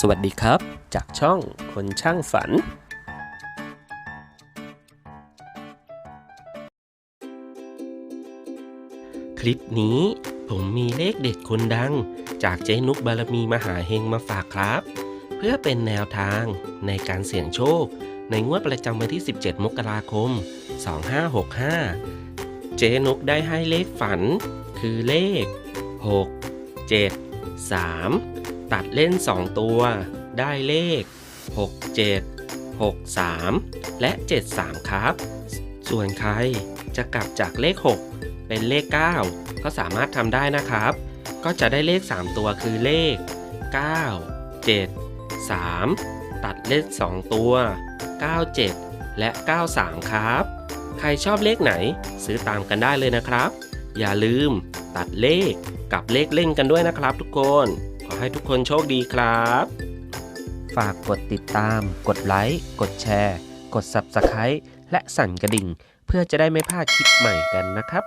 สวัสดีครับ จากช่องคนช่างฝันคลิปนี้ผมมีเลขเด็ดคนดัง จากเจนุกบารมีมหาเฮงมาฝากครับ เพื่อเป็นแนวทางในการเสี่ยงโชค ในงวดประจำวันที่ 17 มกราคม 2565 เจนุกได้ให้เลขฝัน คือเลข 6 7 3 ตัดเล่น 2 ตัว ได้เลข 6 7 6 3 และ 73 ครับ ส่วนใครจะกลับจากเลข 6 เป็นเลข 9 ก็สามารถทำได้นะครับ ก็จะได้เลข 3 ตัวคือเลข 9 7 3 ตัดเลข 2 ตัว 97 และ 93 ครับ ใครชอบเลขไหนซื้อตามกันได้เลยนะครับ อย่าลืมตัดเลขกับเลขเล่นกันด้วยนะครับทุกคน ให้ทุกคนโชคดีครับ ฝากกดติดตาม กดไลค์ กดแชร์ กด Subscribe และสั่นกระดิ่ง เพื่อจะได้ไม่พลาดคลิปใหม่กันนะครับ